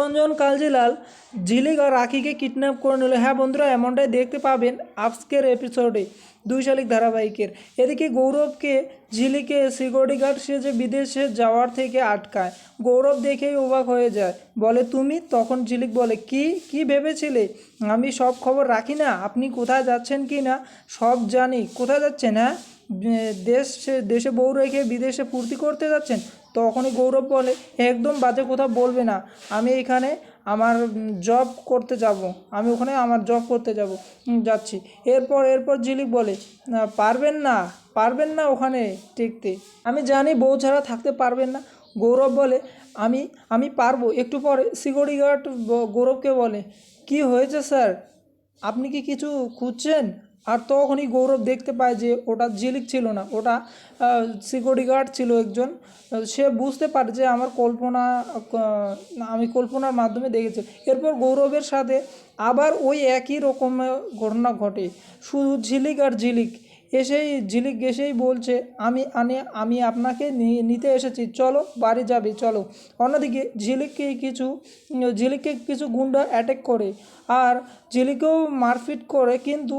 চিত্তরঞ্জন কালজিলাল ঝিলিক আর রাখিকে kidnap করে নিল। হ্যাঁ বন্ধুরা, এমনটাই দেখতে পাবেন আজকের এপিসোডে দুই শালিক ধারাবাহিকের। এদিকে গৌরবকে ঝিলিকে সিকিউরিটি গার্ড সে যে বিদেশে যাওয়ার থেকে আটকায়, গৌরব দেখেই অবাক হয়ে যায়। বলে, তুমি? তখন ঝিলিক বলে, কি? কি ভেবেছিলে? আমি সব খবর রাখি না? আপনি কোথায় যাচ্ছেন কি না? সব জানি। কোথায় যাচ্ছেন হ্যাঁ? দেশ দেশে বউ রেখে বিদেশে ফুর্তি করতে যাচ্ছেন, তখনই গৌরব বলে, একদম বাজে কথা বলবে না। আমি এখানে আমার জব করতে যাব। আমি ওখানে আমার জব করতে যাব। যাচ্ছি। এরপর এরপর ঝিলিক বলে পারবেন না পারবেন না ওখানে টিকতে। আমি জানি বউ ছাড়া থাকতে পারবেন না। গৌরব বলে, আমি আমি পারব। একটু পরে সিকিউরিটি গার্ড গৌরবকে বলে, কি হয়েছে স্যার? আপনি কি কিছু খুঁজছেন? আর তখনই গৌরব দেখতে পায় যে ওটা ঝিলিক ছিল না, ওটা সিকিউরিটি গার্ড ছিল একজন। সে বুঝতে পারে যে আমার কল্পনা আমি কল্পনার মাধ্যমে দেখেছি। এরপর গৌরবের সাথে আবার ওই একই রকম ঘটনা ঘটে। শুধু ঝিলিক আর ঝিলিক। এসেই ঝিলিক এসেই বলছে, আমি, আনে, আমি আপনাকে নিতে এসেছি, চলো, বাড়ি যাবে, চলো। অন্যদিকে ঝিলিককে কিছু ঝিলিককে কিছু গুন্ডা অ্যাটাক করে, আর ঝিলিকেও মারপিট করে, কিন্তু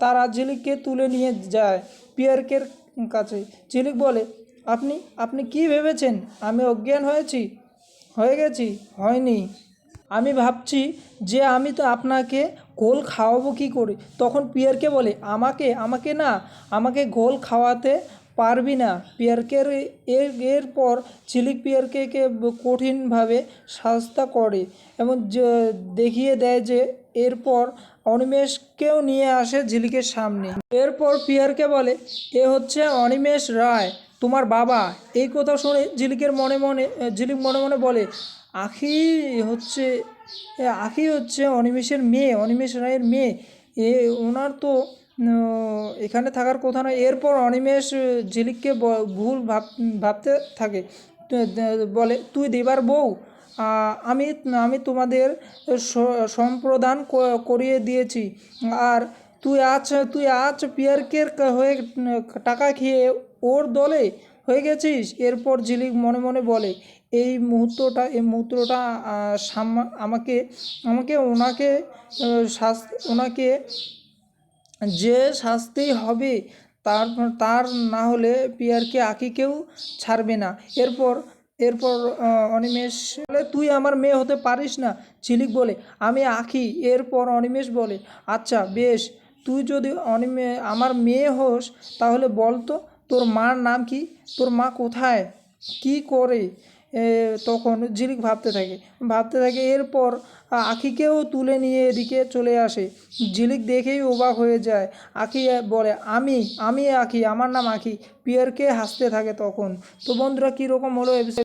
তারা ঝিলিককে তুলে নিয়ে যায় পিয়ারকের কাছে। ঝিলিক বলে, আপনি আপনি কি ভেবেছেন? আমি অজ্ঞান হয়েছি? হয়ে গেছি? হয়নি। আমি ভাবছি যে আমি তো আপনাকে গোল খাওয়াবো কি করে? তখন পিয়ারকে বলে, আমাকে আমাকে না, আমাকে গোল খাওয়াতে পারবি না। পিয়ারকে এর এরপর চিলিক পিয়ারকে কে কঠিনভাবে শাস্তা করে এবং দেখিয়ে দেয় যে এরপর অনিমেষকেও নিয়ে আসে ঝিলিকের সামনে। এরপর পিয়ারকে বলে, এ হচ্ছে অনিমেষ রায়, তোমার বাবা। এই কথা শুনে ঝিলিকের মনে মনে, ঝিলিক মনে মনে বলে আখি হচ্ছে আখি হচ্ছে অনিমেষের মেয়ে, অনিমেষ রায়ের মেয়ে। এ ওনার তো এখানে থাকার কথা নয়। এরপর অনিমেষ ঝিলিককে ভুল ভাব, ভাবতে থাকে। বলে, তুই দেবার বউ আমি আমি তোমাদের সম্প্রদান করিয়ে দিয়েছি। আর তুই আজ তুই আজ পিয়ারকের হয়ে টাকা খেয়ে ওর দলে হয়ে গেছিস? এরপর ঝিলিক মনে মনে বলে, এই মুহূর্তটা এই মুহূর্তটা আমাকে আমাকে ওনাকে ওনাকে যে শাস্তি হবে, তার তার না হলে পিয়ারকে আকিকেও ছাড়বে না। এরপর এরপর অনিমেষ বলে, তুই আমার মেয়ে হতে পারিস না? ঝিলিক বলে, আমি আঁকি। এরপর অনিমেষ বলে আচ্ছা বেশ। তুই যদি অনিমে, আমার মেয়ে হোস, তাহলে বল তো তোর মার নাম কি? তোর মা কোথায়? কি করে? তখন ঝিলিক ভাবতে থাকে। ভাবতে থাকে এরপর আখিকেও তুলে নিয়ে এদিকে চলে আসে। ঝিলিক দেখেই অবাক হয়ে যায়। আখি বলে, আমি আমি আখি, আমার নাম আখি। পিয়ারকে হাসতে থাকে তখন। তো বন্ধুরা, কীরকম হলো episode?